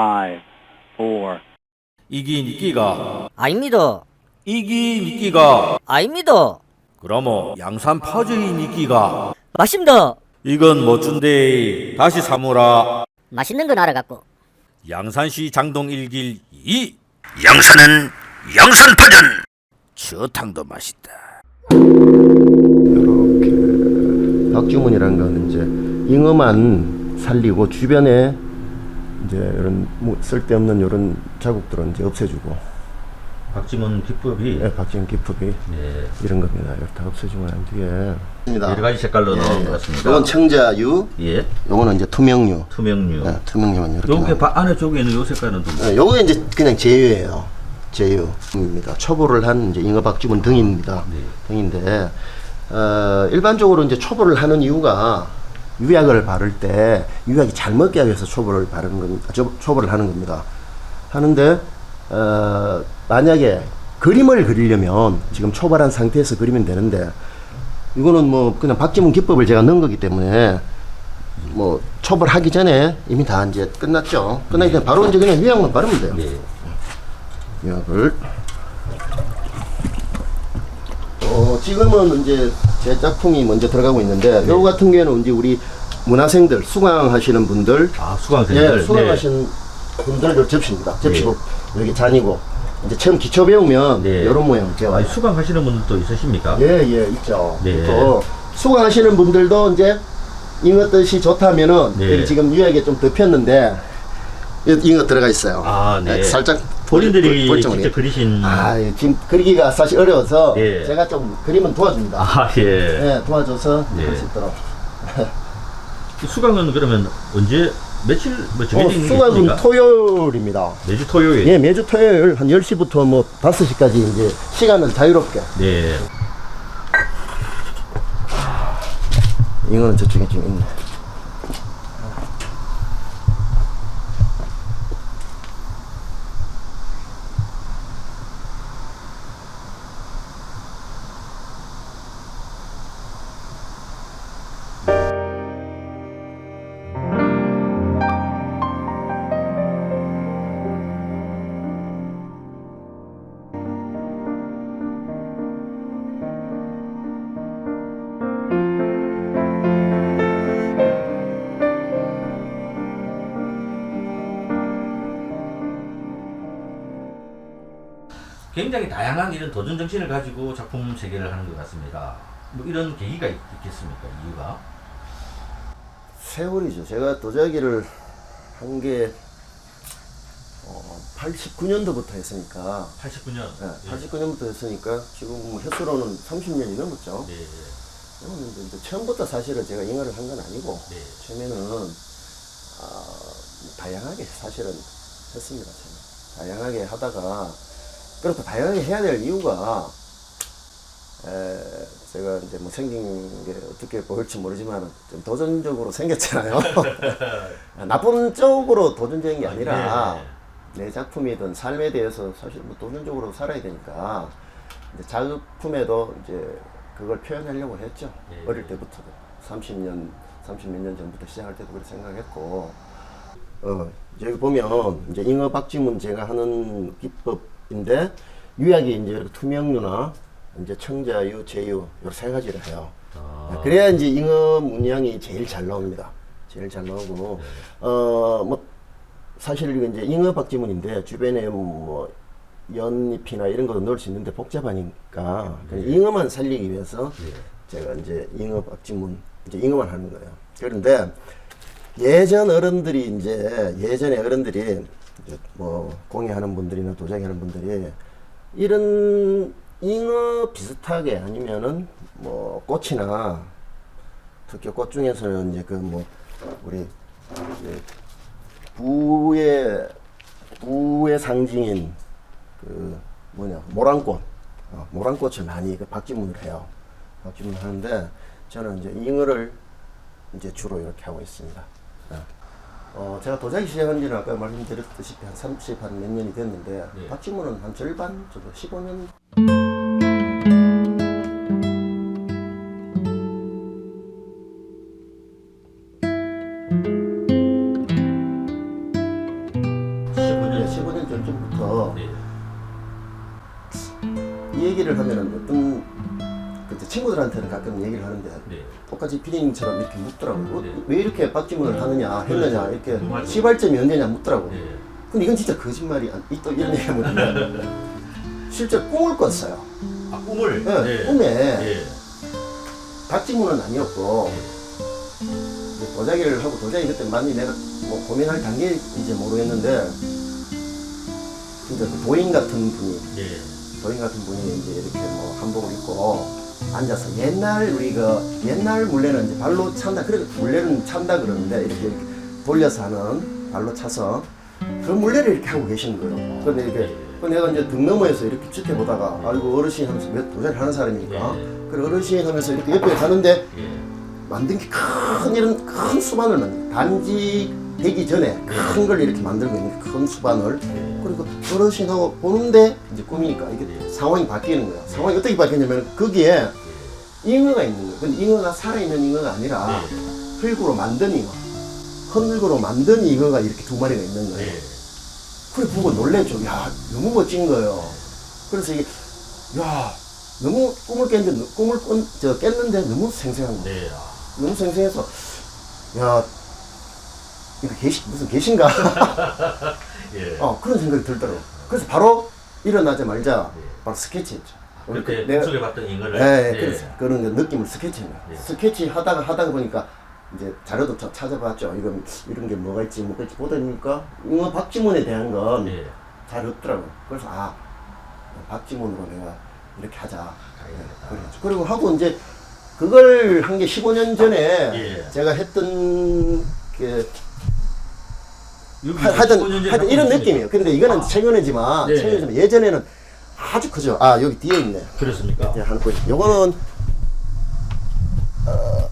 five, four, 이긴 이끼가. 아닙니다. 이긴 이끼가. 아닙니다. 그러모 양산 파주인 이끼가. 맞습니다. 이건 멋준데 다시 사무라. 맛있는 건 알아갖고. 양산시 장동 1길 2 양산은 양산파전. 추어탕도 맛있다. 이렇게 박주문이라는 거는 이제 잉어만 살리고 주변에 이제 이런 뭐 쓸데없는 이런 자국들은 이제 없애주고 박지문 기법이 예, 박지문 기법이 네, 이런 겁니다. 이렇게 다 없애주고 난 뒤에 여러 가지 색깔로 나온 것 같습니다. 이건 청자유, 예, 요거는 이제 투명유, 투명류. 예, 투명유만 이렇게. 요게. 바, 안에 쪽에 있는 요 색깔은 좀 예, 요거 이제 그냥 제유예요. 제유입니다. 초보를 한 이제 잉어 박주문 등입니다. 네. 등인데 어, 일반적으로 이제 초보를 하는 이유가 유약을 바를 때 유약이 잘 먹게 하기 위해서 초보를 바르는 겁니다. 초- 초보를 하는 겁니다. 하는데 어, 만약에 그림을 그리려면 지금 초발한 상태에서 그리면 되는데 이거는 뭐 그냥 박지문 기법을 제가 넣은 거기 때문에 뭐 초벌하기 전에 이미 다 이제 끝났죠. 끝나기 전에 바로 이제 그냥 유약만 바르면 돼요. 네. 유약을. 어, 지금은 이제 제 짝퉁이 먼저 들어가고 있는데 요 같은 경우에는 이제 우리 문화생들 수강하시는 분들 아 수강생들. 예, 수강하신 분들도 접시입니다. 접시고 여기 잔이고 이제 처음 기초 배우면 네. 이런 모양 네. 제가 아, 수강하시는 분들도 있으십니까? 예, 예, 있죠. 네. 또 수강하시는 분들도 이제 잉어 뜻이 좋다면은 네. 여기 지금 유약에 좀 덮였는데 잉어 들어가 있어요. 아, 네. 살짝 본인들이 볼- 직접 해. 그리신. 아, 예, 지금 그리기가 사실 어려워서 예. 제가 좀 그림은 도와줍니다. 아, 예. 예, 도와줘서 네. 할수 있도록. 이 수강은 그러면 언제 며칠 뭐 어, 수강은 있습니까? 토요일입니다. 매주 토요일. 예, 매주 토요일 한 10시부터 뭐 5시까지 이제 시간은 자유롭게. 네. 잉어는 저쪽에 지금 있네. 굉장히 다양한 이런 도전 정신을 가지고 작품 재개를 하는 것 같습니다. 뭐 이런 계기가 있, 있겠습니까? 이유가? 세월이죠. 제가 도자기를 한게 어, 89년도부터 했으니까 89년. 네, 89년부터 했으니까 지금 뭐 횟수로는 30년이 넘었죠. 네. 네. 그러면 이제 처음부터 사실은 제가 잉어를 한 건 아니고 네. 처음에는 아, 다양하게 사실은 했습니다. 저는. 다양하게 하다가 그렇다 다양하게 해야 될 이유가 에, 제가 이제 뭐 생긴 게 어떻게 보일지 모르지만 좀 도전적으로 생겼잖아요. 나쁜 쪽으로 도전적인 게 아니라 내 작품이든 삶에 대해서 사실 뭐 도전적으로 살아야 되니까 이제 작품에도 이제 그걸 표현하려고 했죠. 예. 어릴 때부터도 30년, 30 몇 년 전부터 시작할 때도 그렇게 생각했고 어, 여기 보면 이제 잉어 박지문 제가 하는 기법 인데 유약이 이제 투명유나 이제 청자유, 제유 요세 가지를 해요. 아. 그래야 이제 잉어 문양이 제일 잘 나옵니다. 제일 잘 나오고 어뭐 사실 이제 잉어 박지문인데 주변에 뭐 연잎이나 이런 것도 넣을 수 있는데 복잡하니까 그냥 잉어만 살리기 위해서 제가 이제 잉어 박지문 이제 잉어만 하는 거예요. 그런데 예전 어른들이 이제 예전에 어른들이 뭐 공예하는 분들이나 도자기 하는 분들이 이런 잉어 비슷하게 아니면은 뭐 꽃이나 특히 꽃 중에서는 이제 그 뭐 우리 부의 부의 상징인 그 뭐냐 모란꽃 어, 모란꽃을 많이 그 박지문을 해요. 박지문을 하는데 저는 이제 잉어를 이제 주로 이렇게 하고 있습니다. 예. 어, 제가 도자기 시작한 지는 아까 말씀드렸듯이 한 30, 한 몇 년이 됐는데, 네. 박지문은 한 절반 정도, 15년 15년 친구들한테는 가끔 얘기를 하는데 네. 똑같이 피디님처럼 이렇게 묻더라고요. 어, 네. 왜 이렇게 박지문을 하느냐 했느냐 이렇게 맞아요. 시발점이 언제냐 묻더라고요. 네. 근데 이건 진짜 거짓말이 안, 이- 또 이런 얘기 하면 실제 꿈을 꿨어요. 아 꿈을. 네, 꿈에 네. 박지문은 아니었고 이제 도자기를 하고 도자기 그때 많이 내가 뭐 고민할 단계인지 모르겠는데 진짜 그 도인 같은 분이 네. 도인 같은 분이 이제 이렇게 뭐 한복을 입고 앉아서 옛날 우리 그 옛날 물레는 이제 발로 찬다 그래 물레는 찬다 그러는데 이렇게, 이렇게 돌려서 하는 발로 차서 그 물레를 이렇게 하고 계시는 거예요. 근데 이렇게 그 내가 이제 등 너머에서 이렇게 지켜보다가 아이고 어르신 하면서 몇 도자기를 하는 사람이니까 네. 그래 어르신 하면서 이렇게 옆에 가는데 예. 만든 게 큰 이런 큰 수반을 만든 단지 되기 전에 큰 걸 이렇게 만들고 있는 큰 수반을 그리고 어르신하고 보는데 이제 꿈이니까 이게 상황이 바뀌는 거야. 상황이 어떻게 바뀌냐면 거기에 잉어가 있는 거야. 근데 잉어가 살아있는 잉어가 아니라 흙으로 만든 잉어. 흙으로 만든 잉어가 이렇게 두 마리가 있는 거예요. 네. 그래 보고 놀래죠. 야 너무 멋진 거예요. 그래서 이게 야 너무 꿈을 깼는데 꿈을 꾼, 저 깼는데 너무 생생한 거야. 네. 아. 너무 생생해서 야 이거 계시 무슨 계신가? 예. 어 그런 생각이 들더라고. 그래서 바로 일어나자마자 네. 바로 스케치했죠. 그때 내가- 속에 봤던 잉어를. 예, 예, 네. 그래서 그런 그 느낌을 스케치한 거야. 네. 스케치 하다가 하다가 보니까 이제 자료도 좀 찾아봤죠. 이건 이런 게 뭐가 있지 뭐가 있지 보다니까 잉어 박지문에 대한 건 네. 잘 없더라고 요. 그래서 아 박지문으로 내가 이렇게 하자. 가야겠다. 그랬죠. 그리고 하고 이제 그걸 한 게 15년 전에 예. 제가 했던 그 여기 하- 하여튼, 15년 전에 하여튼 이런 느낌이에요. 근데 이거는 아. 최근이지만 네. 최근이지만 예전에는 아주 크죠. 아 여기 뒤에 있네. 그렇습니까? 예, 하나 보이. 요거는 어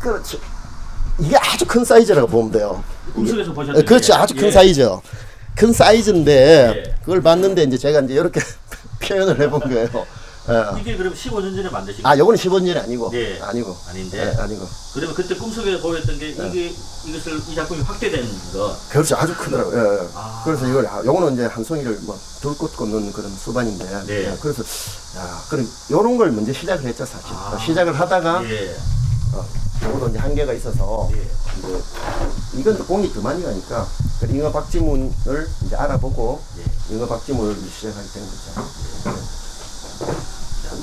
그렇죠. 이게 아주 큰 사이즈라고 보면 돼요. 꿈속에서 예, 보셨던 그렇죠. 게. 아주 큰 예. 사이즈. 큰 사이즈인데 예. 그걸 봤는데 이제 제가 이제 이렇게 표현을 해본 거예요. 예. 이게 그럼 15년 전에 만드신 아, 요거는 15년이 아니고. 네. 아니고. 아닌데? 예, 아니고. 그러면 그때 꿈속에 보였던 게 네. 이게 이것을 이 작품이 확대된 거. 그렇죠. 아주 크더라고요. 예, 예. 아. 그래서 이걸, 아, 요거는 이제 한 송이를 뭐, 둘 꽂고 넣는 그런 수반인데. 네. 예, 그래서, 야, 그럼 요런 걸 먼저 시작을 했죠, 사실. 아. 시작을 하다가, 예. 어, 요것도 이제 한계가 있어서, 예. 이제, 이건 또 공이 더 많이 가니까, 그 잉어 박지문을 이제 알아보고, 예. 잉어 박지문을 시작하게 된 거죠. 자,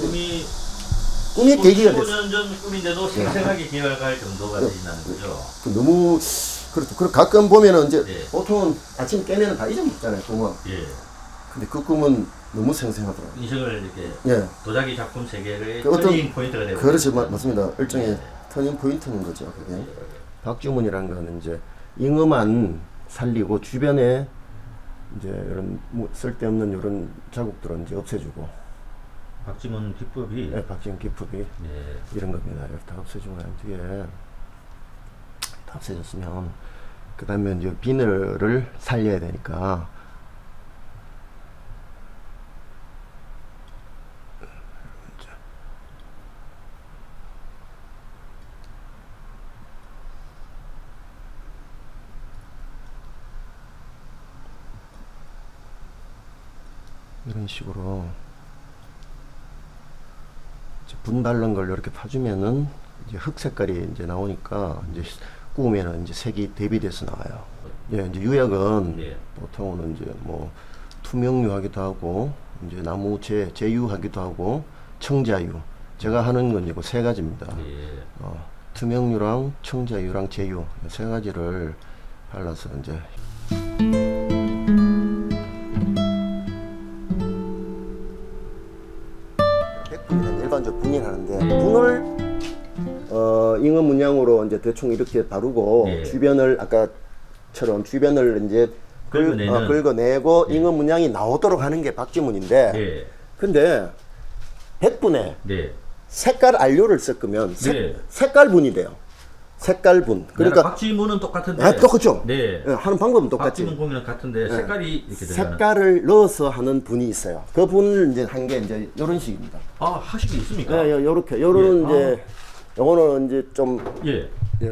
꿈이 꿈의 계기가 됐어요. 15년 전 꿈인데도 생생하게 기억할 정도가 되신다는 거죠. 그 너무, 그렇죠. 그리고 가끔 보면은 이제, 네. 보통은 아침 깨면은 다 잊어먹잖아요, 꿈은. 예. 근데 그 꿈은 너무 생생하더라고요. 인생을 이렇게 예. 도자기 작품 세계의 그 어떤- 터닝 포인트가 되는 그렇죠. 맞, 맞습니다. 일종의 네. 터닝 포인트는 거죠, 그게. 박주문이라는 거는 이제 잉어만 살리고 주변에 이제 이런 뭐 쓸데없는 이런 자국들은 이제 없애주고, 박지문 기법이 예, 박지문 기법이 네. 이런 겁니다. 이렇게 다 없애주고 난 뒤에 다 없애졌으면 그 다음에 이제 비늘을 살려야 되니까 이런 식으로 분달른 걸 이렇게 파주면은 이제 흑 색깔이 이제 나오니까 이제 구우면은 이제 색이 대비돼서 나와요. 예, 이제 유약은 네. 보통은 이제 뭐 투명유하기도 하고 이제 나무재 제유하기도 하고 청자유. 제가 하는 건 이거 세 가지입니다. 예. 어, 투명유랑 청자유랑 제유 이세 가지를 발라서 이제 잉어 문양으로 이제 대충 이렇게 바르고 예. 주변을 아까처럼 주변을 이제 긁, 긁어내는. 어, 긁어내고 잉어 문양이 나오도록 하는 게 박지문인데 예. 근데 백분에 네. 색깔 안료를 섞으면 색, 네. 색깔 분이 돼요. 색깔 분. 그러니까 그러니까 박지문은 똑같은데 아, 똑같죠. 네. 예, 하는 방법은 똑같지. 박지문 공이랑 같은데 색깔이 이렇게 되잖아. 색깔을 넣어서 하는 분이 있어요. 그 분을 이제 한 게 이제 이런 식입니다. 아 하식이 있습니까? 예, 요- 요렇게 요거는 예, 이제 요거는 이제 좀 예. 예,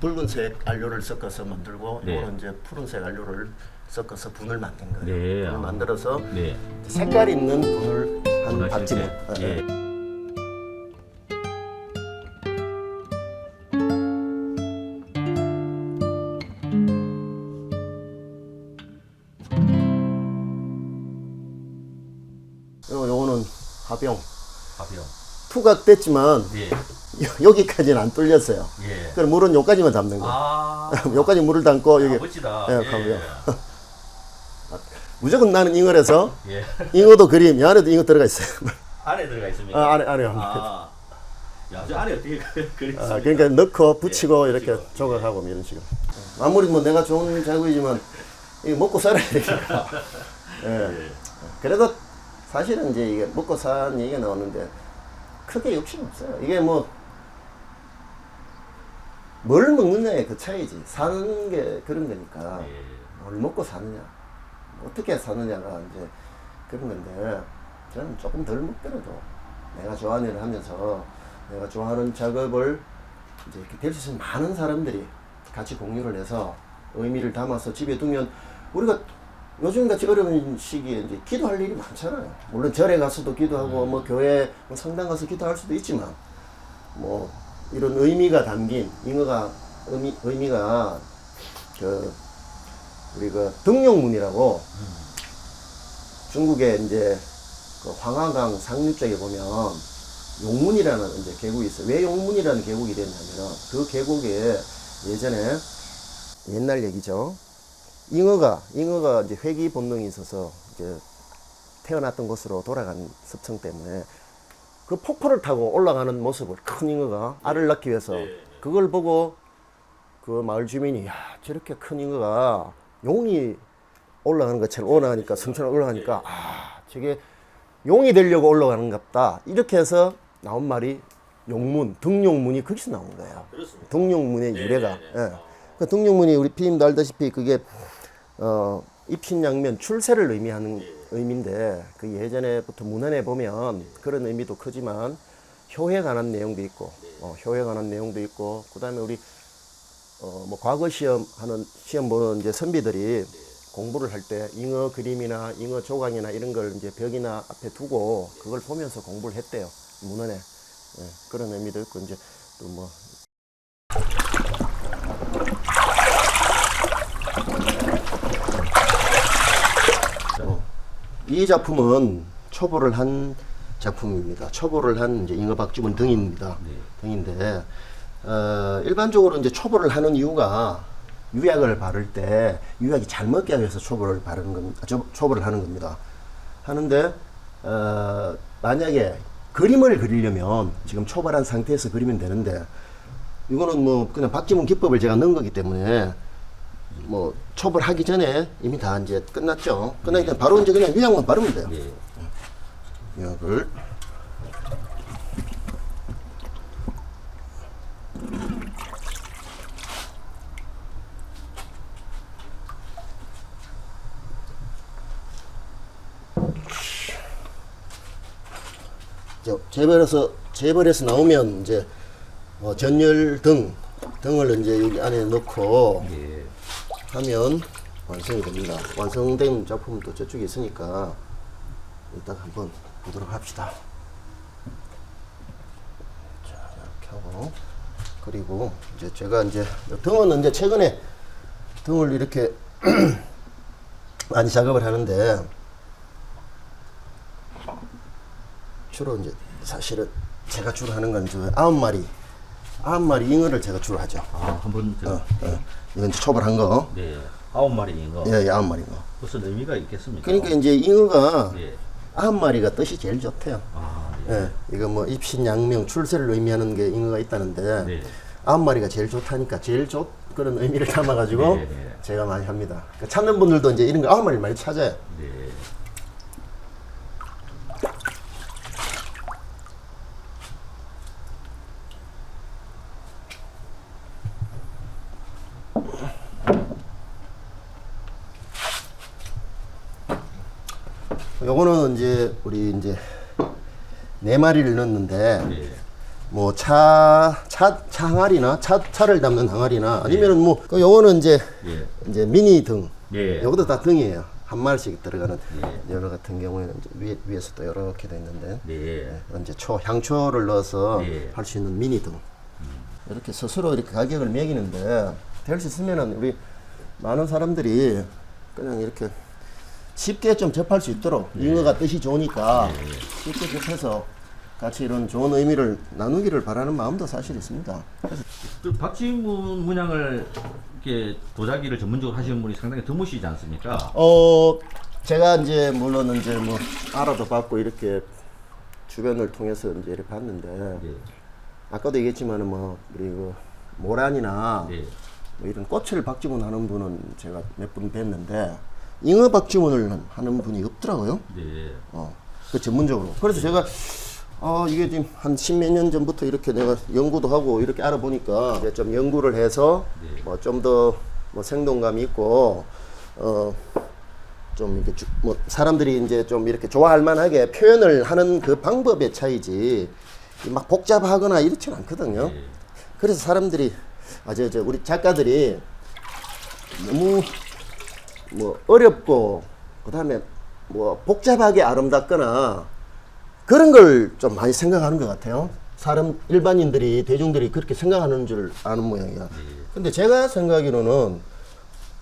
붉은색 안료를 섞어서 만들고 네. 요거는 이제 푸른색 안료를 섞어서 분을 만든 거예요. 네. 분을 아. 만들어서 네. 색깔 있는 분을 한. 때. 예. 예. 요 요거는 화병. 밥이요. 투각됐지만 예. 여기까지는 안 뚫렸어요. 예. 그럼 물은 여기까지만 담는 거예요. 아. 여기까지 물을 담고 여기 멋지다. 예, 예. 가고요. 무조건 나는 잉어라서 예. 잉어도 그림 이 안에도 잉어 들어가 있어요. 안에 들어가 있습니까? 아, 안에 안에 아, 아. 야, 저 안에 어떻게 그랬습니까? 아, 그러니까 넣고 붙이고 예, 이렇게 붙이고. 조각하고 뭐 이런 식으로. 아무리 뭐 내가 좋은 자구이지만 이거 먹고 살아야 되니까. 예. 그래도 사실은 이제 이게 먹고 사는 얘기가 나오는데 크게 욕심 없어요. 이게 뭐 뭘 먹느냐의 그 차이지. 사는 게 그런 거니까. 예. 뭘 먹고 사느냐, 어떻게 사느냐가 이제 그런 건데, 저는 조금 덜 먹더라도 내가 좋아하는 일을 하면서 내가 좋아하는 작업을 이제 이렇게 될 수 있는 많은 사람들이 같이 공유를 해서 의미를 담아서 집에 두면 우리가 요즘 같이 어려운 시기에 이제 기도할 일이 많잖아요. 물론 절에 가서도 기도하고 뭐 교회 뭐 성당 가서 기도할 수도 있지만 뭐 이런 의미가 담긴 잉어가 의미 의미가 그 우리 그 등용문이라고 중국에 이제 그 황하강 상류 쪽에 보면 용문이라는 이제 계곡이 있어요. 왜 용문이라는 계곡이 됐냐면은 그 계곡에 예전에 옛날 얘기죠. 잉어가 잉어가 이제 회귀 본능이 있어서 이제 태어났던 곳으로 돌아간 습성 때문에 그 폭포를 타고 올라가는 모습을 큰 잉어가 알을 낳기 위해서 그걸 보고 그 마을 주민이 야 저렇게 큰 잉어가 용이 올라가는 것처럼 올라가니까 성처럼 올라가니까 아 저게 용이 되려고 올라가는 갑다 이렇게 해서 나온 말이 용문 등용문이 거기서 나온 거예요. 등용문의 유래가. 예. 그 등용문이 우리 피님도 알다시피 그게 어 입신양면 출세를 의미하는 의미인데 그 예전에부터 문헌에 보면 그런 의미도 크지만 효에 관한 내용도 있고 어, 효에 관한 내용도 있고 그다음에 우리 어, 뭐 과거 시험 하는 시험 보는 이제 선비들이 공부를 할 때 잉어 그림이나 잉어 조각이나 이런 걸 이제 벽이나 앞에 두고 그걸 보면서 공부를 했대요 문헌에. 예, 그런 의미도 있고 이제 또뭐 이 작품은 초보를 한 작품입니다. 초보를 한 이제 잉어 박주문 등입니다. 등인데 어, 일반적으로 이제 초보를 하는 이유가 유약을 바를 때 유약이 잘 먹게 하기 위해서 초보를 바르는 겁니다. 아, 초- 초보를 하는 겁니다. 하는데 어, 만약에 그림을 그리려면 지금 초벌한 상태에서 그리면 되는데 이거는 뭐 그냥 박지문 기법을 제가 넣은 거기 때문에 뭐 초벌하기 전에 이미 다 이제 끝났죠. 끝나기 전에 바로 이제 그냥 유약만 바르면 돼요. 예. 유약을 재벌에서 재벌에서 나오면 이제 어, 전열 등 등을 이제 여기 안에 넣고 예. 하면 완성이 됩니다. 완성된 작품은 또 저쪽에 있으니까 일단 한번 보도록 합시다. 자, 이렇게 하고 그리고 이제 제가 이제 등은 이제 최근에 등을 이렇게 많이 작업을 하는데 주로 이제 사실은 제가 주로 하는 건 이제 아홉 마리 아홉 마리 잉어를 제가 주로 하죠. 아, 한번 저 어, 어. 이건 이제 초벌한 거. 네. 아홉 마리인 거. 예, 예, 아홉 마리 거. 무슨 의미가 있겠습니까? 그러니까 이제 잉어가 예. 아홉 마리가 뜻이 제일 좋대요. 아, 예. 예, 이거 뭐 입신 양명 출세를 의미하는 게 잉어가 있다는데 네. 아홉 마리가 제일 좋다니까 제일 좋 그런 의미를 담아가지고 네, 네. 제가 많이 합니다. 그 찾는 분들도 이제 이런 거 아홉 마리 많이 찾아요. 네. 요거는 이제 우리 이제 네 마리를 넣었는데 예. 뭐차차 차 항아리나 차 차를 담는 항아리나 아니면은 뭐 그 요거는 이제 예. 이제 미니 등 예. 요것도 다 등이에요. 한 마리씩 들어가는. 예. 요거 같은 경우에는 이제 위에, 위에서 또 이렇게 돼 있는데 네. 예, 이제 초 향초를 넣어서 예. 할수 있는 미니 등. 이렇게 스스로 이렇게 가격을 매기는데 될 수 있으면은 우리 많은 사람들이 그냥 이렇게 쉽게 좀 접할 수 있도록 잉어가 뜻이 좋으니까 쉽게 접해서 같이 이런 좋은 의미를 나누기를 바라는 마음도 사실 있습니다. 그 박지문 문양을 이렇게 도자기를 전문적으로 하시는 분이 상당히 드무시지 않습니까? 어 제가 이제 물론 이제 뭐 알아도 받고 이렇게 주변을 통해서 이제 이렇게 봤는데 네. 아까도 얘기했지만은 뭐 우리 그 모란이나 네. 뭐 이런 꽃을 박지문 하는 분은 제가 몇 분 뵀는데 잉어 박지문을 하는 분이 없더라고요. 네. 어, 그 전문적으로. 그래서 제가 어 이게 지금 한 십몇 년 전부터 이렇게 내가 연구도 하고 이렇게 알아보니까 이제 좀 연구를 해서 네. 뭐 좀 더 뭐 생동감 있고 어. 좀 이렇게 주, 뭐 사람들이 이제 좀 이렇게 좋아할 만하게 표현을 하는 그 방법의 차이지 막 복잡하거나 이렇지는 않거든요. 네. 그래서 사람들이 아저 저 우리 작가들이 너무 뭐 어렵고 그다음에 뭐 복잡하게 아름답거나 그런 걸 좀 많이 생각하는 것 같아요. 사람 일반인들이 대중들이 그렇게 생각하는 줄 아는 모양이야. 근데 제가 생각하기로는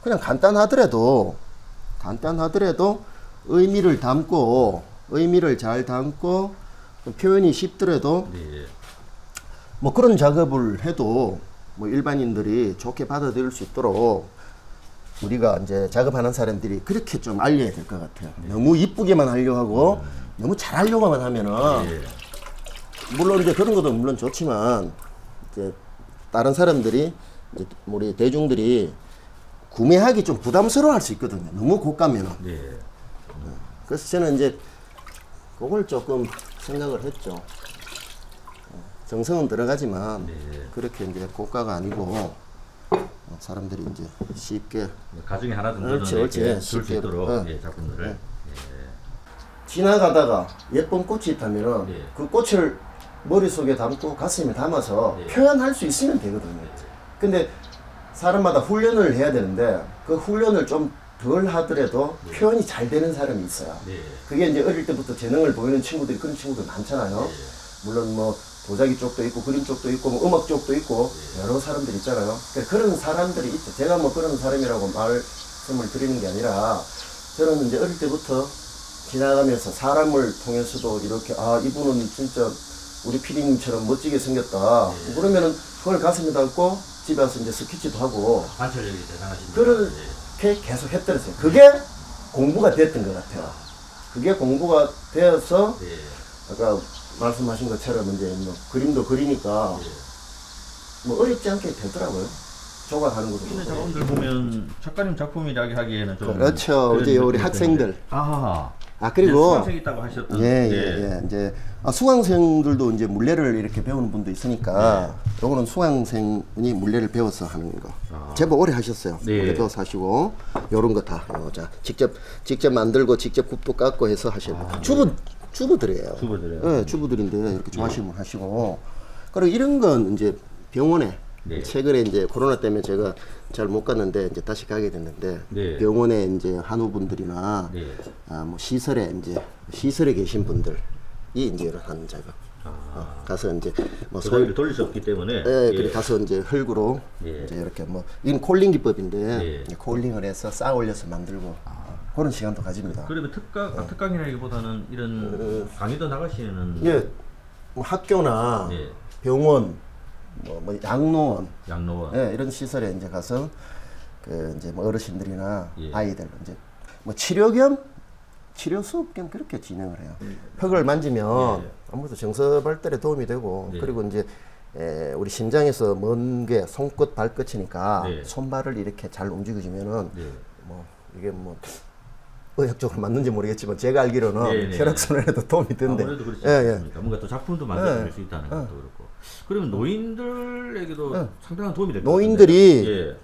그냥 간단하더라도 간단하더라도 의미를 담고 의미를 잘 담고 표현이 쉽더라도 네. 뭐 그런 작업을 해도 뭐 일반인들이 좋게 받아들일 수 있도록 우리가 이제 작업하는 사람들이 그렇게 좀 알려야 될 것 같아요. 너무 이쁘게만 하려고 하고 너무 잘하려고만 하면은 네. 물론 이제 그런 것도 물론 좋지만 이제 다른 사람들이 이제 우리 대중들이 구매하기 좀 부담스러워할 수 있거든요. 너무 고가면은. 네. 그래서 저는 이제 그걸 조금 생각을 했죠. 어, 정성은 들어가지만 네. 그렇게 이제 고가가 아니고 어, 사람들이 이제 쉽게 가정에 하나 정도는 그렇지, 이렇게 그렇지. 줄수 쉽게, 있도록 어. 예, 작품들을 지나가다가 예쁜 꽃이 있다면은 네. 그 꽃을 머릿속에 담고 가슴에 담아서 네. 표현할 수 있으면 되거든요. 근데 사람마다 훈련을 해야 되는데 그 훈련을 좀 덜 하더라도 표현이 잘 되는 사람이 있어요. 네. 그게 이제 어릴 때부터 재능을 보이는 친구들이 그런 친구들 많잖아요. 네. 물론 뭐 도자기 쪽도 있고 그림 쪽도 있고 뭐 음악 쪽도 있고 네. 여러 사람들 있잖아요. 그러니까 그런 사람들이 있죠. 제가 뭐 그런 사람이라고 말씀을 드리는 게 아니라 저는 이제 어릴 때부터 지나가면서 사람을 통해서도 이렇게 아 이분은 진짜 우리 피디님처럼 멋지게 생겼다. 네. 그러면은 그걸 가슴에 담고 집에 와서 이제 스케치도 하고 관찰력이 대단하십니다. 그렇게 계속 했더랬어요. 그게 공부가 됐던 것 같아요. 그게 공부가 되어서 네. 아까 말씀하신 것처럼 이제 뭐 그림도 그리니까 뭐 어렵지 않게 되더라고요. 조각하는 것도 그렇고. 작품들 보면 작가님 작품이라고 하기에는 좀 그렇죠. 이제 우리 학생들. 드는데. 아아 그리고 수강생 있다고 하셨던 예, 네. 예, 예. 이제 아, 수강생들도 이제 물레를 이렇게 배우는 분도 있으니까 네. 요거는 수강생이 물레를 배워서 하는 거. 아. 제법 오래 하셨어요. 네. 물레 배워서 하시고 요런 거 다. 어, 자, 직접 직접 만들고 직접 굽도 깎고 해서 하셔야 돼요. 주부 주부들이에요. 아, 주부들이에요? 예, 주부들인데 이렇게 좋아하시는 분 하시고. 그리고 이런 건 이제 병원에 네. 최근에 이제 코로나 때문에 제가 잘 못 갔는데 이제 다시 가게 됐는데 네. 병원에 이제 한우분들이나 네. 아, 뭐 시설에 이제 시설에 계신 분들이 이제 이런 하는 작업. 어, 가서 이제 뭐 솔, 돌릴 수 없기 때문에 예, 예. 그래 가서 이제 흙으로 예. 이제 이렇게 뭐 이건 콜링 기법인데 예. 이제 콜링을 해서 쌓아 올려서 만들고 그런 시간도 가집니다. 그러면 특강 아, 특강이라기보다는 이런 강의도 나가시는 예, 뭐 학교나 예. 병원, 뭐, 뭐 양로원, 양로원 예, 이런 시설에 이제 가서 그 이제 뭐 어르신들이나 예. 아이들 이제 뭐 치료 겸 치료 수업 겸 그렇게 진행을 해요. 흙을 만지면 예. 아무래도 정서 발달에 도움이 되고 네. 그리고 이제 에, 우리 심장에서 먼 게 손끝 발끝이니까 네. 손발을 이렇게 잘 움직여주면은 네. 뭐 이게 뭐 의학적으로 맞는지 모르겠지만 제가 알기로는 네, 네. 혈액순환에도 도움이 된대. 아무래도 그렇지 예, 예. 않습니까? 뭔가 또 작품도 만들어낼 예. 수 있다는 것도 그렇고 그러면 노인들에게도 상당한 도움이 될것 노인들이 같은데. 예.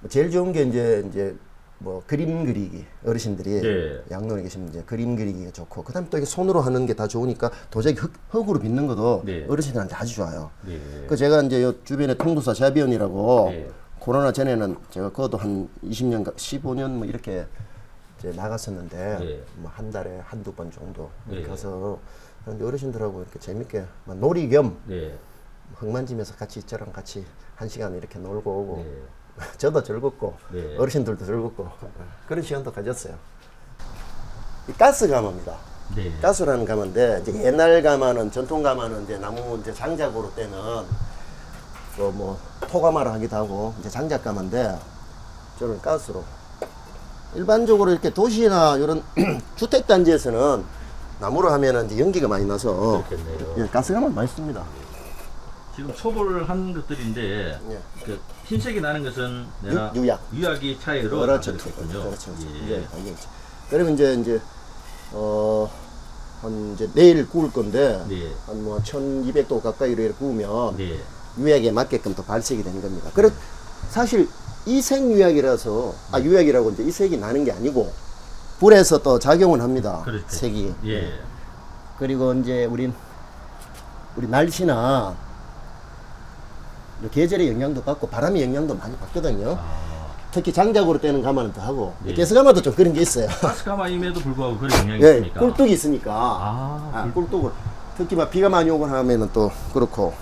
뭐 제일 좋은 게 이제 이제 뭐 그림 그리기 어르신들이 네. 양로에 계시면 이제 그림 그리기가 좋고 그다음에 또 이게 손으로 하는 게 다 좋으니까 도자기 흙, 흙으로 빚는 것도 네. 어르신들한테 아주 좋아요. 네. 그 제가 이제 요 주변에 통도사 샤비언이라고 네. 코로나 전에는 제가 그것도 한 20년, 15년 뭐 이렇게 이제 나갔었는데 예. 뭐한 달에 한두 번 정도 이렇게 예. 가서 그런데 어르신들하고 이렇게 재밌게 막 놀이 겸 네. 흙만지면서 같이 저랑 같이 한 시간 이렇게 놀고 오고 네. 저도 즐겁고 네. 어르신들도 즐겁고 그런 시간도 가졌어요. 이 가스 가마입니다. 네. 가스라는 가마인데 이제 옛날 가마는 전통 가마는 이제 나무 이제 장작으로 때는 그뭐 토가마를 하기도 하고 이제 장작 가마인데 저는 가스로 일반적으로 이렇게 도시나 이런 주택 단지에서는 나무로 하면은 이제 연기가 많이 나서 그렇겠네요. 예, 가스 가마 많이 씁니다. 지금 초벌한 것들인데 예. 그 흰색이 나는 것은 내가 유- 유약. 유약이 차이로 그렇죠, 나타났군요. 그렇죠. 예. 이제 알겠죠. 그러면 이제 이제 어한 이제 내일 구울 건데 네. 한뭐 1200도 가까이로 이렇게 구우면 네. 유약에 맞게끔 또 발색이 되는 겁니다. 그래 사실 이색 유약이라서 아 유약이라고 이제 이 색이 나는 게 아니고 불에서 또 작용을 합니다. 그렇죠. 색이. 예. 그리고 이제 우린 우리 날씨나 계절의 영향도 받고 바람의 영향도 많이 받거든요. 특히 장작으로 떼는 가마는 더 하고 아. 예. 가스가마도 좀 그런 게 있어요. 가스가마임에도 불구하고 그런 영향이 예, 있습니까? 꿀뚝이 있으니까. 아, 아, 꿀뚝을 특히 막 비가 많이 오거나 하면은 또 그렇고.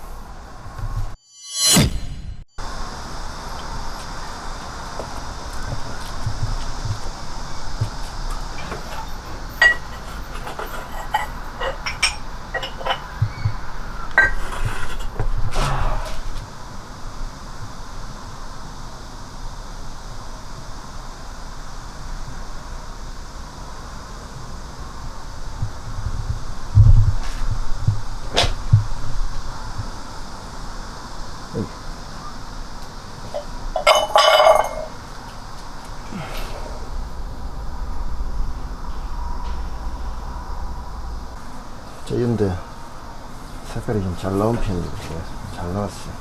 저 근데 색깔이 좀 잘 나온 편이고 잘 나왔어요.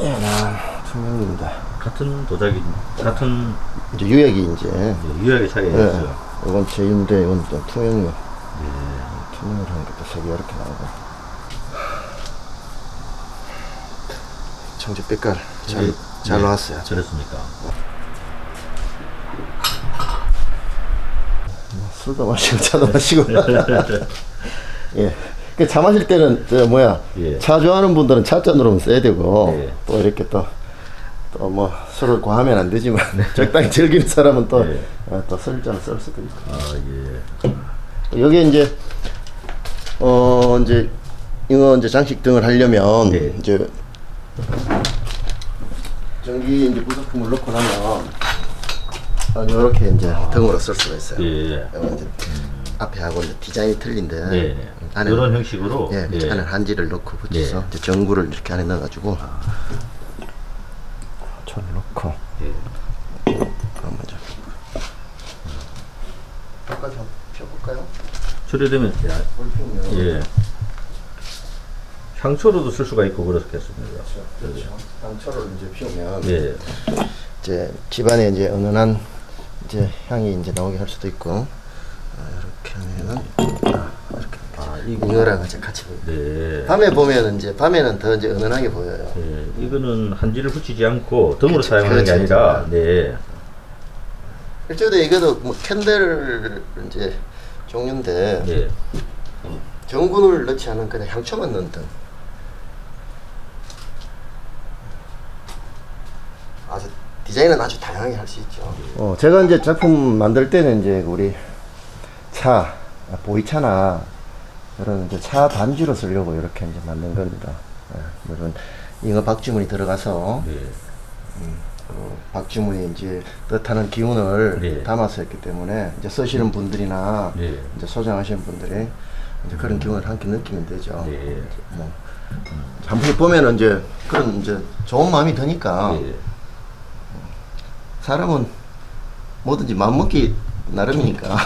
예, 나 투명입니다. 같은 도자기, 같은 이제 유약이 이제 유약의 차이가 예, 있어요. 이건 제인데 이건 또 투명이요. 투명을 하니까 또 색이 이렇게 나오고. 청주 빛깔 잘, 예. 잘 예. 나왔어요. 저렇습니까? 술도 마시고 차도 마시고. 예. 그 차 마실 때는 저 뭐야 예. 차 좋아하는 분들은 차잔 으로 써야 되고 예. 또 이렇게 또 또 뭐 술을 과하면 안 되지만 적당히 즐기는 사람은 또 예. 어, 또 술잔을 쓸 수도 있고. 아, 예. 여기 이제 어 이제 이거 이제 장식 등을 하려면 네. 이제 전기 이제 부속품을 넣고 나면 이렇게 이제 등으로 쓸 수가 있어요. 예. 이거 이제 앞에 하고 이제 디자인이 틀린데 네. 안에 이런 형식으로. 예, 예. 안에 한지를 넣고 붙여서 네. 이제 전구를 이렇게 안에 넣어가지고 천 넣고 예. 그럼 먼저 여기까지 한번 펴볼까요? 처리되면, 야, 예. 향초로도 쓸 수가 있고 그렇겠습니다. 그렇죠. 향초를 이제 피우면 예. 이제 집안에 이제 은은한 이제 향이 이제 나오게 할 수도 있고 아, 이렇게 하면은 아, 이렇게 아, 이거랑 같이 같이 보여. 네. 밤에 보면 이제 밤에는 더 이제 은은하게 보여요. 예, 이거는 한지를 붙이지 않고 등으로 그렇죠. 사용하는 게 그렇죠. 아니라, 네. 일종의 이거도 뭐 캔들 이제 종류인데 예. 전분을 넣지 않은 그냥 향초만 넣은 등. 아주 디자인은 아주 다양하게 할 수 있죠. 어, 제가 이제 작품 만들 때는 이제 우리 차, 보이차나 이런 이제 차 반지로 쓰려고 이렇게 이제 만든 겁니다. 예, 물론 잉어 박주문이 들어가서 네. 그 박주문이 이제 뜻하는 기운을 네. 담아서 했기 때문에 이제 쓰시는 분들이나 네. 이제 소장하시는 분들이 이제 그런 기운을 함께 느끼면 되죠. 네. 뭐, 한 번씩 보면은 이제 그런 이제 좋은 마음이 드니까 예. 사람은 뭐든지 맘먹기 나름이니까.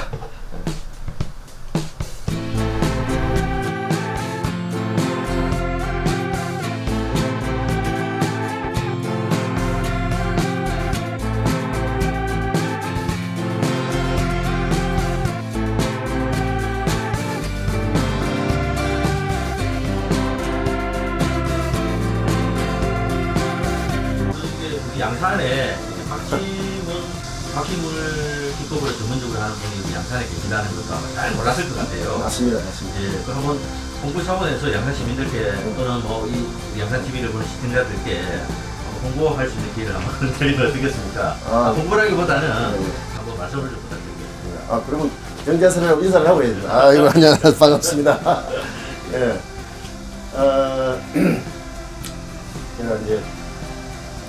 박지문 박지문을 기법으로 전문적으로 하는 분이 양산에 계신다는 것도 아마 잘 몰랐을 것 같아요. 맞습니다, 맞습니다. 예, 그 한번 홍보 차원에서 양산 시민들께 또는 뭐 이 양산 TV를 보는 시청자들께 홍보할 수 있는 기회를 한번 드리면 어떻겠습니까? 아. 아, 홍보라기보다는 네. 한번 말씀을 좀 부탁드리겠습니다. 아, 그러면 경제사랑 인사를 하고 해야죠. 아, 이거 안녕하세요. 반갑습니다. 예. 어, 제가 이제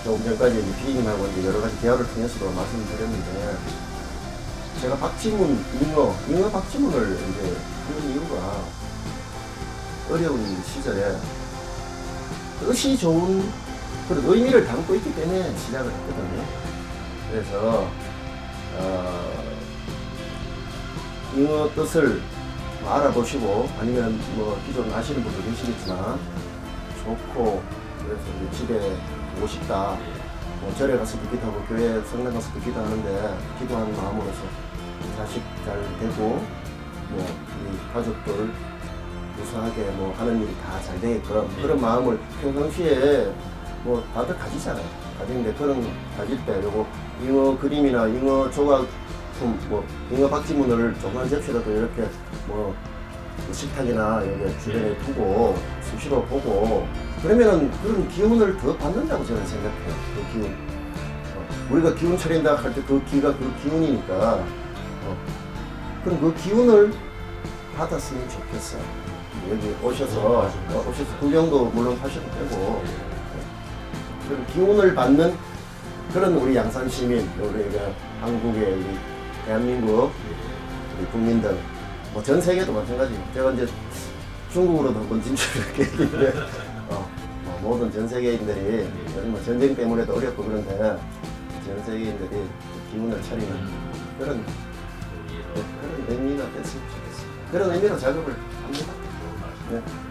조금 전까지 이제 여러 가지 대화를 통해서도 말씀을 드렸는데, 제가 박지문, 잉어, 잉어 박지문을 이제 그런 이유가 어려운 시절에 뜻이 좋은 그런 의미를 담고 있기 때문에 시작을 했거든요. 그래서, 어, 잉어 뜻을 뭐 알아보시고 아니면 뭐 기존 아시는 분도 계시겠지만 좋고 그래서 집에 싶다. 뭐 절에 가서 기도 하고 교회 성당 가서 기도 하는데 기도하는 마음으로서 자식 잘 되고 뭐 우리 가족들 무사하게 뭐 하는 일이 다 잘 되게끔 그런 마음을 평상시에 뭐 다들 가지잖아요. 가지는데 그런 가질 때 요거 잉어 그림이나 잉어 조각 뭐 잉어 박지문을 조그만 접시라도 이렇게 뭐 식탁이나 여기 주변에 두고 수시로 보고 그러면은 그런 기운을 더 받는다고 저는 생각해요. 그 기운. 어, 우리가 기운 차린다 할 때 그 기가 그 기운이니까 어, 그럼 그 기운을 받았으면 좋겠어요. 여기 오셔서 어, 오셔서 구경도 물론 하셔도 되고 그런 기운을 받는 그런 우리 양산 시민, 우리가 한국의 우리 대한민국 우리 국민들, 뭐 전 세계도 마찬가지. 제가 이제 중국으로도 한번 진출을 했는데, 어, 뭐 모든 전 세계인들이 요즘 뭐 전쟁 때문에도 어렵고 그런데 전 세계인들이 기운을 차리는 그런 네, 그런 의미가 됐으면 좋겠어요. 그런 의미로 작업을 합니다. 네.